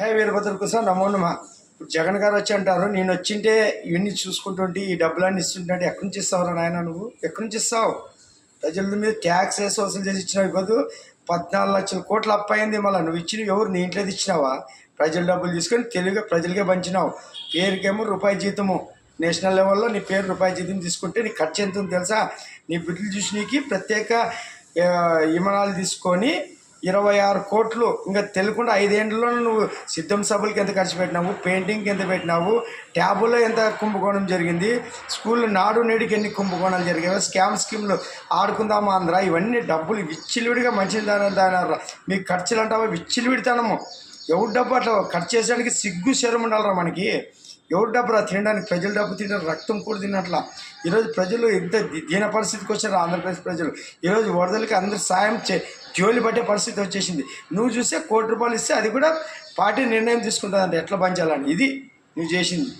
హే వీరభద్ర కోసం నమో నమ. ఇప్పుడు జగన్ గారు వచ్చి అంటారు నేను వచ్చింటే ఇవన్నీ చూసుకుంటుంటే ఈ డబ్బులన్నీ ఇస్తుంటే ఎక్కడి నుంచి ఇస్తావు నాయన నువ్వు? ఎక్కడి నుంచి ఇస్తావు? ప్రజల మీద ట్యాక్స్ వేసి వసూలు చేసి ఇచ్చినావు ఇవ్వదు పద్నాలుగు లక్షల కోట్లు అప్పయింది మళ్ళీ. నువ్వు ఇచ్చినవి ఎవరు? నీ ఇంట్లో ఇచ్చినావా? ప్రజల డబ్బులు తీసుకొని తెలుగు ప్రజలకే పంచినావు. పేరుకేమో రూపాయి జీతము. నేషనల్ లెవెల్లో నీ పేరు రూపాయి జీతం తీసుకుంటే నీ ఖర్చు ఎంత తెలుసా? నీ బిడ్డలు చూసి నీకు ప్రత్యేక విమానాలు తీసుకొని ఇరవై ఆరు కోట్లు ఇంకా తెలియకుండా ఐదేండ్లలో నువ్వు సిద్ధం సభలకి ఎంత ఖర్చు పెట్టినావు పెయింటింగ్కి ఎంత పెట్టినావు ట్యాబుల్లో ఎంత కుంభకోణం జరిగింది స్కూల్లో నాడు నేడుకి ఎన్ని కుంభకోణాలు జరిగాయి స్కామ్ స్కీమ్లు ఆడుకుందామా ఆంధ్ర ఇవన్నీ డబ్బులు విచ్చిలివిడిగా మంచి దాని దాని మీకు ఖర్చులు అంటావా విచ్చిలివిడితనము? ఎవరు డబ్బు అట్లా ఖర్చు చేసేదానికి సిగ్గు శరం ఉండాలరా మనకి. ఎవరు డబ్బు రా తినడానికి ప్రజలు డబ్బు తినడం రక్తం కూడా తినట్ల. ఈరోజు ప్రజలు ఎంత దీన పరిస్థితికి వచ్చారు ఆంధ్రప్రదేశ్ ప్రజలు. ఈరోజు వరదలకి అందరు సాయం చే జోలి పట్టే పరిస్థితి వచ్చేసింది. నువ్వు చూస్తే కోటి రూపాయలు ఇస్తే అది కూడా పార్టీ నిర్ణయం తీసుకుంటుందంటే ఎట్లా పంచాలని ఇది నువ్వు చేసింది.